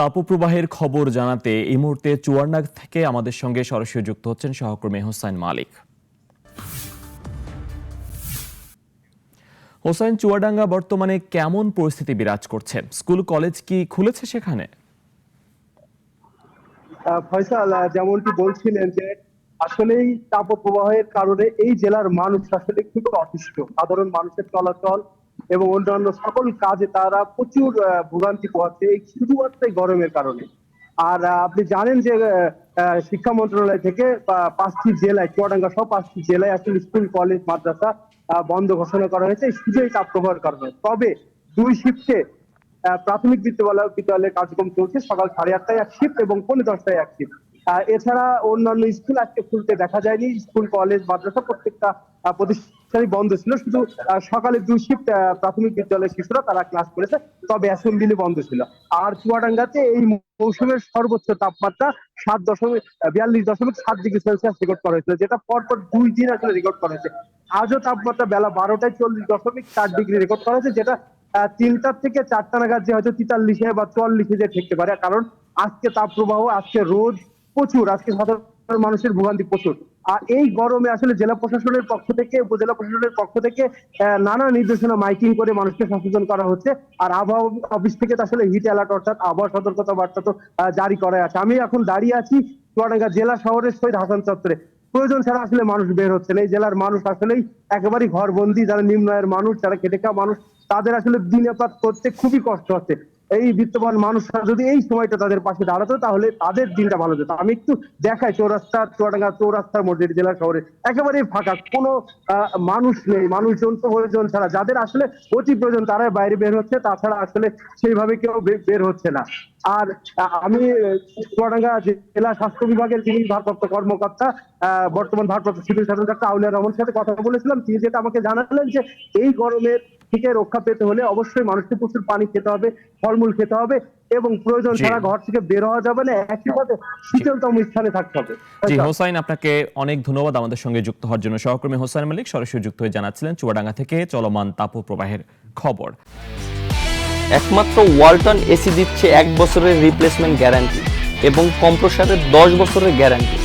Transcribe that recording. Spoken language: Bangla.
তাপপ্রবাহের খবর জানাতে এই মুহূর্তে চুয়ারনাগ থেকে আমাদের সঙ্গে সরাসরি যুক্ত হচ্ছেন সহকর্মী হোসাইন মালিক। হোসাইন, চুয়াডাঙ্গা বর্তমানে কেমন পরিস্থিতি বিরাজ করছে? স্কুল, কলেজ কি খুলেছে সেখানে? ফয়সাল যেমনটি বলছিলেন যে আসলেই তাপপ্রবাহের কারণে এই জেলার মানুষ আসলে খুব অতিষ্ঠ সাধারণ মানুষের চলাচল এবং অন্যান্য সকল কাজে তারা প্রচুর ভোগান্তি পোহাচ্ছে, এই শুধুমাত্র গরমের কারণে। আর আপনি জানেন যে শিক্ষা মন্ত্রণালয় থেকে পাঁচটি জেলায়, চুয়াডাঙ্গা সহ পাঁচটি জেলায় আসলে স্কুল, কলেজ, মাদ্রাসা বন্ধ ঘোষণা করা হয়েছে। শুধু এই তাপপ্রবাহের কারণে। তবে দুই শিফটে প্রাথমিক বিদ্যালয়, বিদ্যালয়ের কার্যক্রম চলছে সকাল সাড়ে আটটায় এক শিফট এবং পৌনে দশটায় এক শিফট এছাড়া অন্যান্য স্কুল আজকে খুলতে দেখা যায়নি। স্কুল, কলেজ, মাদ্রাসা প্রত্যেকটা প্রতিষ্ঠানই বন্ধ ছিল। শুধু সকালে দুই শিফট প্রাথমিক বিদ্যালয়ের শিশুরা তারা ক্লাস করেছে, তবে অ্যাসেম্বলি বন্ধ ছিল। আর চুয়াডাঙ্গাতে এই মৌসুমের সর্বোচ্চ তাপমাত্রা সাত দশমিক বিয়াল্লিশ দশমিক সাত ডিগ্রি সেলসিয়াস রেকর্ড করা হয়েছিল, যেটা পরপর দুই দিন আসলে রেকর্ড করা হয়েছে। আজও তাপমাত্রা বেলা বারোটায় চল্লিশ দশমিক চার ডিগ্রি রেকর্ড করা হয়েছে, যেটা তিনটার থেকে চারটা নাগাদ যে হয়তো তেতাল্লিশে বা চুয়াল্লিশে যে ঠেকতে পারে, কারণ আজকে তাপ প্রবাহ আজকে রোদ প্রচুর, আজকে সাধারণ মানুষের ভোগান্তি প্রচুর। আর এই গরমে আসলে জেলা প্রশাসনের পক্ষ থেকে, উপজেলা প্রশাসনের পক্ষ থেকে নানা নির্দেশনা মাইকিং করে মানুষকে সচেতন করা হচ্ছে। আর আবহাওয়া অফিস থেকে তো আসলে হিট অ্যালার্ট অর্থাৎ আবহাওয়া সতর্কতা বার্তা তো জারি করা আছে। আমি এখন দাঁড়িয়ে আছি চুয়াডাঙ্গা জেলা শহরের শহীদ হাসান চত্বরে। প্রয়োজন ছাড়া আসলে মানুষ বের হচ্ছে না। এই জেলার মানুষ আসলেই একেবারেই ঘরবন্দি, যারা নিম্ন আয়ের মানুষ, যারা খেটে খাওয়া মানুষ, তাদের আসলে দিনাপাত করতে খুবই কষ্ট হচ্ছে। এই বিত্তবান মানুষরা যদি এই সময়টা তাদের পাশে দাঁড়াতো, তাহলে তাদের দিনটা ভালো যেত। আমি একটু দেখাই, চৌরাস্তা, চুয়াডাঙ্গা চৌরাস্তার মধ্যে জেলা শহরে একেবারেই ফাঁকা, কোনো মানুষ নেই, মানুষজন প্রয়োজন ছাড়া। যাদের আসলে অতি প্রয়োজন, তারাই বাইরে বের হচ্ছে, তাছাড়া আসলে সেইভাবে কেউ বের হচ্ছে না। আর আমি, চুয়াডাঙ্গা জেলা স্বাস্থ্য বিভাগের যিনি ভারপ্রাপ্ত কর্মকর্তা বর্তমান ভারপ্রাপ্ত সিভিল সার্জন ডাক্তার আউলিয়া রহমানের সাথে কথা বলেছিলাম। তিনি যেটা আমাকে জানালেন যে, এই গরমের থেকে রক্ষা পেতে হলে অবশ্যই মানুষকে প্রচুর পানি খেতে হবে ফলমূল খেতে হবে এবং প্রয়োজন ছাড়া ঘর থেকে বের হওয়া যাবে না একই সাথে শীতলতম স্থানে থাকতে হবে। জি হোসাইন আপনাকে অনেক ধন্যবাদ আমাদের সঙ্গে যুক্ত হওয়ার জন্য। সহকর্মী হোসাইন মালিক সরাসরি যুক্ত হয়ে জানাচ্ছিলেন চুয়াডাঙ্গা থেকে চলমান তাপপ্রবাহের খবর। একমাত্র ওয়ালটন এসি দিচ্ছে এক বছরের রিপ্লেসমেন্ট গ্যারান্টি এবং কম্প্রসারের দশ বছরের গ্যারান্টি